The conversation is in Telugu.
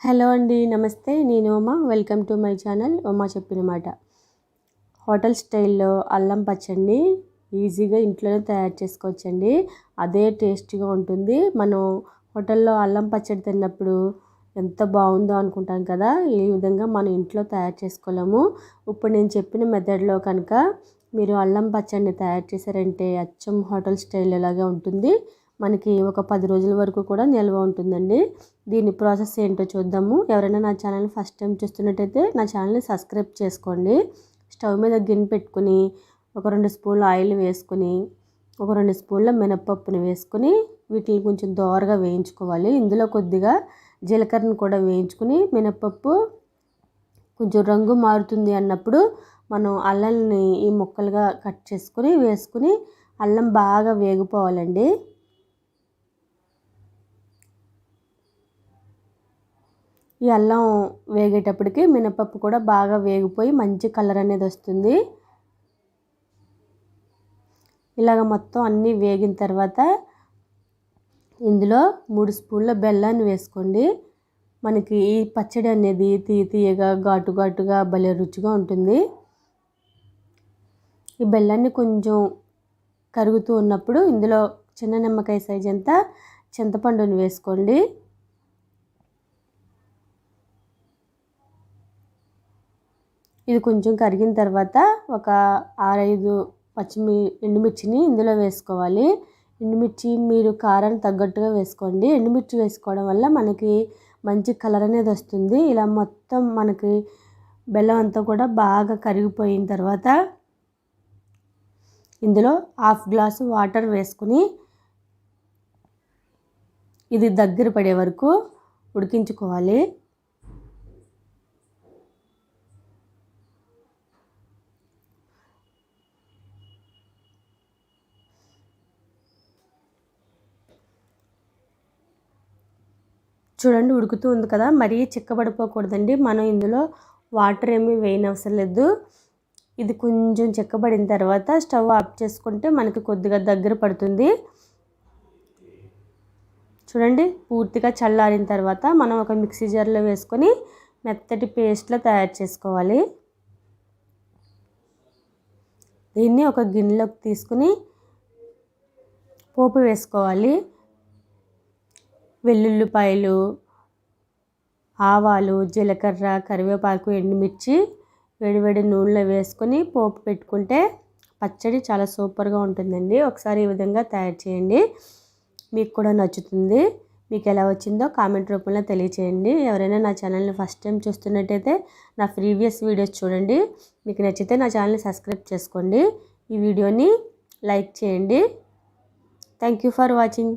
హలో అండి నమస్తే. నేను Uma. Welcome to my channel Uma చెప్పిన మాట. హోటల్ స్టైల్లో అల్లం పచ్చడిని ఈజీగా ఇంట్లోనే తయారు చేసుకోవచ్చండి. అదే టేస్టీగా ఉంటుంది. మనం హోటల్లో అల్లం పచ్చడి తిన్నప్పుడు ఎంత బాగుందో అనుకుంటాం కదా ఈ విధంగా మనం ఇంట్లో తయారు చేసుకోలేము. ఇప్పుడు నేను చెప్పిన మెథడ్లో కనుక మీరు అల్లం పచ్చడిని తయారు చేశారంటే అచ్చం హోటల్ స్టైల్ లాగా ఉంటుంది. మనకి ఒక పది రోజుల వరకు కూడా నిల్వ ఉంటుందండి. దీని ప్రాసెస్ ఏంటో చూద్దాము. ఎవరైనా నా ఛానల్ని ఫస్ట్ టైం చూస్తున్నట్టయితే నా ఛానల్ని సబ్స్క్రైబ్ చేసుకోండి. స్టవ్ మీద గిన్నె పెట్టుకుని ఒక రెండు స్పూన్ల ఆయిల్ వేసుకుని ఒక రెండు స్పూన్ల మినపప్పుని వేసుకుని వీటిని కొంచెం దోరగా వేయించుకోవాలి. ఇందులో కొద్దిగా జీలకర్రను కూడా వేయించుకుని మినపప్పు కొంచెం రంగు మారుతుంది అన్నప్పుడు మనం అల్లంని ఈ ముక్కలుగా కట్ చేసుకుని వేసుకుని అల్లం బాగా వేగిపోవాలండి. ఈ అల్లం వేగేటప్పటికి మినపప్పు కూడా బాగా వేగిపోయి మంచి కలర్ అనేది వస్తుంది. ఇలాగ మొత్తం అన్నీ వేగిన తర్వాత ఇందులో మూడు స్పూన్ల బెల్లాన్ని వేసుకోండి. మనకి ఈ పచ్చడి అనేది తీ తీయగా ఘాటు ఘాటుగా భలే రుచిగా ఉంటుంది. ఈ బెల్లాన్ని కొంచెం కరుగుతూ ఉన్నప్పుడు ఇందులో చిన్న నిమ్మకాయ సైజ్ అంతా చింతపండుని వేసుకోండి. ఇది కొంచెం కరిగిన తర్వాత ఒక ఆరైదు పచ్చిమి ఎండుమిర్చిని ఇందులో వేసుకోవాలి. ఎండుమిర్చి మీరు కారాన్ని తగ్గట్టుగా వేసుకోండి. ఎండుమిర్చి వేసుకోవడం వల్ల మనకి మంచి కలర్ అనేది వస్తుంది. ఇలా మొత్తం మనకి బెల్లం అంతా కూడా బాగా కరిగిపోయిన తర్వాత ఇందులో హాఫ్ గ్లాసు వాటర్ వేసుకుని ఇది దగ్గర పడే వరకు ఉడికించుకోవాలి. చూడండి ఉడుకుతూ ఉంది కదా మరీ చిక్కబడిపోకూడదండి. మనం ఇందులో వాటర్ ఏమీ వేయనవసరం లేదు. ఇది కొంచెం చిక్కబడిన తర్వాత స్టవ్ ఆఫ్ చేసుకుంటే మనకి కొద్దిగా దగ్గర పడుతుంది. చూడండి పూర్తిగా చల్లారిన తర్వాత మనం ఒక మిక్సీ జార్లో వేసుకొని మెత్తటి పేస్ట్లో తయారు చేసుకోవాలి. దీన్ని ఒక గిన్నెలోకి తీసుకుని పోపు వేసుకోవాలి. వెల్లుల్లిపాయలు ఆవాలు జీలకర్ర కరివేపాకు ఎండుమిర్చి వేడివేడి నూనెలో వేసుకొని పోపు పెట్టుకుంటే పచ్చడి చాలా సూపర్గా ఉంటుందండి. ఒకసారి ఈ విధంగా తయారు చేయండి. మీకు కూడా నచ్చుతుంది. మీకు ఎలా వచ్చిందో కామెంట్ రూపంలో తెలియచేయండి. ఎవరైనా నా ఛానల్ని ఫస్ట్ టైం చూస్తున్నట్టయితే నా ప్రీవియస్ వీడియోస్ చూడండి. మీకు నచ్చితే నా ఛానల్ని సబ్స్క్రైబ్ చేసుకోండి. ఈ వీడియోని లైక్ చేయండి. Thank you for watching.